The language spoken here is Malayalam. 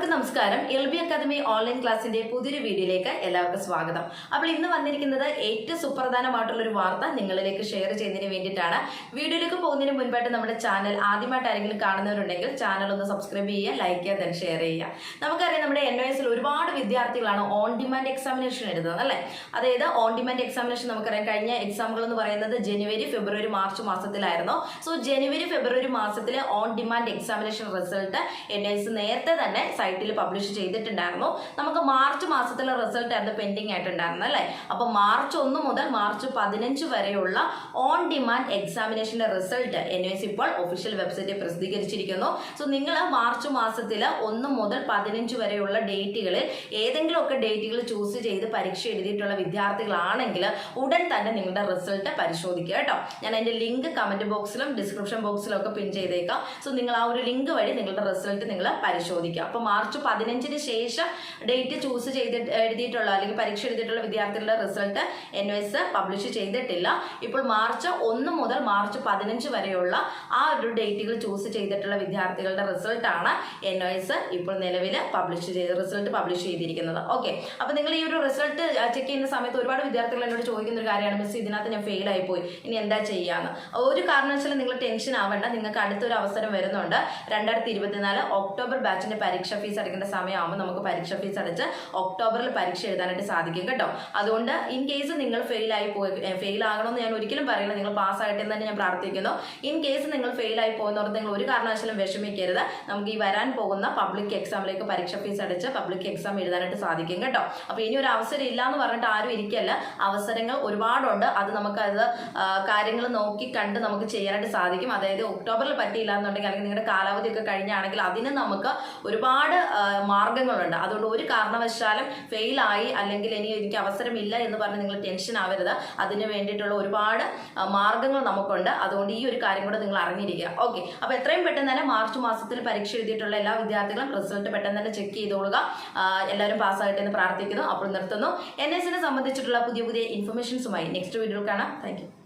എല്ലാവർക്കും നമസ്കാരം. എൽ ബി അക്കാദമി ഓൺലൈൻ ക്ലാസ്സിന്റെ പുതിയൊരു വീഡിയോയിലേക്ക് എല്ലാവർക്കും സ്വാഗതം. അപ്പോൾ ഇന്ന് വന്നിരിക്കുന്നത് ഏറ്റവും സുപ്രധാനമായിട്ടുള്ള ഒരു വാർത്ത നിങ്ങളിലേക്ക് ഷെയർ ചെയ്യുന്നതിന് വേണ്ടിയിട്ടാണ്. വീഡിയോയിലേക്ക് പോകുന്നതിന് മുൻപായിട്ട് നമ്മുടെ ചാനൽ ആദ്യമായിട്ട് ആരെങ്കിലും കാണുന്നവരുണ്ടെങ്കിൽ ചാനൽ ഒന്ന് സബ്സ്ക്രൈബ് ചെയ്യുക ലൈക്ക് ചെയ്യുക തന്നെ ഷെയർ ചെയ്യുക. നമുക്കറിയാം നമ്മുടെ എൻ എസിൽ ഒരുപാട് വിദ്യാർത്ഥികളാണ് ഓൺ ഡിമാൻഡ് എക്സാമിനേഷൻ എഴുതുന്നത് അല്ലേ? അതായത് ഓൺ ഡിമാൻഡ് എക്സാമിനേഷൻ നമുക്കറിയാം കഴിഞ്ഞ എക്സാമുകൾ എന്ന് പറയുന്നത് ജനുവരി ഫെബ്രുവരി മാർച്ച് മാസത്തിലായിരുന്നു. സോ ജനുവരി ഫെബ്രുവരി മാസത്തിലെ on demand examination result N നേരത്തെ തന്നെ സൈറ്റിൽ പബ്ലിഷ് ചെയ്തിട്ടുണ്ടായിരുന്നു. നമുക്ക് മാർച്ച് മാസത്തിലെ റിസൾട്ട് ആയിരുന്നു പെൻഡിങ് ആയിട്ടുണ്ടായിരുന്നത് അല്ലേ? അപ്പൊ മാർച്ച് ഒന്ന് മുതൽ മാർച്ച് പതിനഞ്ച് വരെയുള്ള ഓൺ ഡിമാൻഡ് എക്സാമിനേഷന്റെ റിസൾട്ട് എൻ എസ് ഇപ്പോൾ ഒഫീഷ്യൽ വെബ്സൈറ്റിൽ പ്രസിദ്ധീകരിച്ചിരിക്കുന്നു. സോ നിങ്ങൾ മാർച്ച് മാസത്തിൽ ഒന്ന് മുതൽ പതിനഞ്ച് വരെയുള്ള ഡേറ്റുകളിൽ ഏതെങ്കിലുമൊക്കെ ഡേറ്റുകൾ ചൂസ് ചെയ്ത് പരീക്ഷ എഴുതിയിട്ടുള്ള വിദ്യാർത്ഥികളാണെങ്കിൽ ഉടൻ തന്നെ നിങ്ങളുടെ റിസൾട്ട് പരിശോധിക്കുക കേട്ടോ. ഞാൻ അതിന്റെ ലിങ്ക് കമന്റ് ബോക്സിലും ഡിസ്ക്രിപ്ഷൻ ബോക്സിലും ഒക്കെ പിൻ ചെയ്തേക്കാം. സോ നിങ്ങൾ ആ ഒരു ലിങ്ക് വഴി നിങ്ങളുടെ റിസൾട്ട് നിങ്ങൾ പരിശോധിക്കുക. അപ്പോൾ മാർച്ച് പതിനഞ്ചിന് ശേഷം ഡേറ്റ് ചൂസ് ചെയ്തിട്ട് എഴുതിയിട്ടുള്ള അല്ലെങ്കിൽ പരീക്ഷ എഴുതിയിട്ടുള്ള വിദ്യാർത്ഥികളുടെ റിസൾട്ട് എൻ എസ് പബ്ലിഷ് ചെയ്തിട്ടില്ല. ഇപ്പോൾ മാർച്ച് ഒന്ന് മുതൽ മാർച്ച് പതിനഞ്ച് വരെയുള്ള ആ ഒരു ഡേറ്റുകൾ ചൂസ് ചെയ്തിട്ടുള്ള വിദ്യാർത്ഥികളുടെ റിസൾട്ടാണ് എൻ എസ് ഇപ്പോൾ നിലവിൽ പബ്ലിഷ് ചെയ്ത് റിസൾട്ട് പബ്ലിഷ് ചെയ്തിരിക്കുന്നത്. ഓക്കെ അപ്പോൾ നിങ്ങൾ ഈ ഒരു റിസൾട്ട് ചെക്ക് ചെയ്യുന്ന സമയത്ത് ഒരുപാട് വിദ്യാർത്ഥികൾ എന്നോട് ചോദിക്കുന്ന ഒരു കാര്യമാണ് മിസ് ഇതിനകത്ത് ഞാൻ ഫെയിൽ പോയി. ഇനി എന്താ ചെയ്യാന്ന്? ഒരു കാരണവശാലും നിങ്ങൾ ടെൻഷൻ ആവേണ്ട. നിങ്ങൾക്ക് അടുത്തൊരു അവസരം വരുന്നുണ്ട്. രണ്ടായിരത്തി ഇരുപത്തിനാല് ഒക്ടോബർ ബാച്ചിന്റെ പരീക്ഷ ഫീസ് അടയ്ക്കേണ്ട സമയമാകുമ്പോൾ നമുക്ക് പരീക്ഷ ഫീസ് അടച്ച് ഒക്ടോബറിൽ പരീക്ഷ എഴുതാനായിട്ട് സാധിക്കും കേട്ടോ. അതുകൊണ്ട് ഇൻ കേസ് നിങ്ങൾ ഫെയിൽ ആയി പോയി ഫെയിൽ ആകണമെന്ന് ഞാൻ ഒരിക്കലും പറയുന്നത് നിങ്ങൾ പാസ് ആയിട്ട് തന്നെ ഞാൻ പ്രാർത്ഥിക്കുന്നു. ഇൻ കേസ് നിങ്ങൾ ഫെയിൽ ആയി പോകുന്നവർക്ക് നിങ്ങൾ ഒരു കാരണവശാലും വിഷമിക്കരുത്. നമുക്ക് ഈ വരാൻ പോകുന്ന പബ്ലിക് എക്സാമിലേക്ക് പരീക്ഷ ഫീസ് അടച്ച് പബ്ലിക് എക്സാം എഴുതാനായിട്ട് സാധിക്കും കേട്ടോ. അപ്പോൾ ഇനി ഒരു അവസരം ഇല്ല എന്ന് പറഞ്ഞിട്ട് ആരും ഇരിക്കല്ല. അവസരങ്ങൾ ഒരുപാടുണ്ട്. അത് നമുക്കത് കാര്യങ്ങൾ നോക്കി കണ്ട് നമുക്ക് ചെയ്യാനായിട്ട് സാധിക്കും. അതായത് ഒക്ടോബറിൽ പറ്റിയില്ല എന്നുണ്ടെങ്കിൽ അല്ലെങ്കിൽ നിങ്ങളുടെ കാലാവധി ഒക്കെ കഴിഞ്ഞാണെങ്കിൽ അതിന് നമുക്ക് ഒരുപാട് ആ, മാർഗങ്ങളുണ്ട്. അതുകൊണ്ട് ഒരു കാരണവശാലും ഫെയിൽ ആയി അല്ലെങ്കിൽ ഇനി എനിക്ക് അവസരമില്ല എന്ന് പറഞ്ഞ് നിങ്ങൾ ടെൻഷൻ ആവരുത്. അതിന് വേണ്ടിയിട്ടുള്ള ഒരുപാട് മാർഗങ്ങൾ നമുക്കുണ്ട്. അതുകൊണ്ട് ഈ ഒരു കാര്യം കൂടെ നിങ്ങൾ അറിഞ്ഞിരിക്കുക. ഓക്കെ അപ്പോൾ എത്രയും പെട്ടെന്ന് തന്നെ മാർച്ച് മാസത്തിൽ പരീക്ഷ എഴുതിയിട്ടുള്ള എല്ലാ വിദ്യാർത്ഥികളും റിസൾട്ട് പെട്ടെന്ന് തന്നെ ചെക്ക് ചെയ്തോളുക. എല്ലാവരും പാസ്സാകട്ടെ എന്ന് പ്രാർത്ഥിക്കുന്നു. അപ്പോൾ നിർത്തുന്നു. എൻ എസിനെ സംബന്ധിച്ചിട്ടുള്ള പുതിയ പുതിയ ഇൻഫർമേഷൻസുമായി നെക്സ്റ്റ് വീഡിയോ കാണാം. താങ്ക്